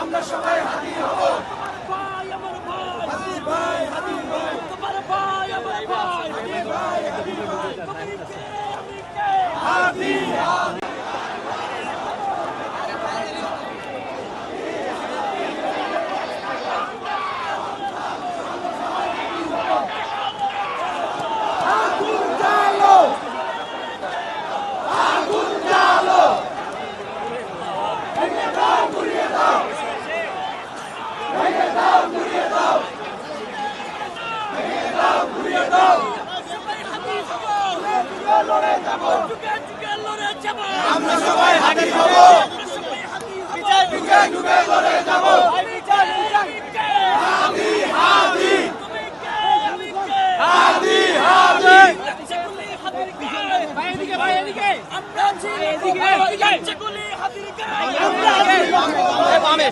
আমরা সবাই লড়ে যাব ঢুকে ঢুকে লড়ে যাব আমরা সবাই হাজির হব বিচার ঢুকে ঢুকে লড়ে যাব বিচার বিচার আমি হাজি হাজি হাজি ভাই এদিকে ভাই এদিকে আমরা জি এদিকে চকুলি হাজির আমরা জি বামে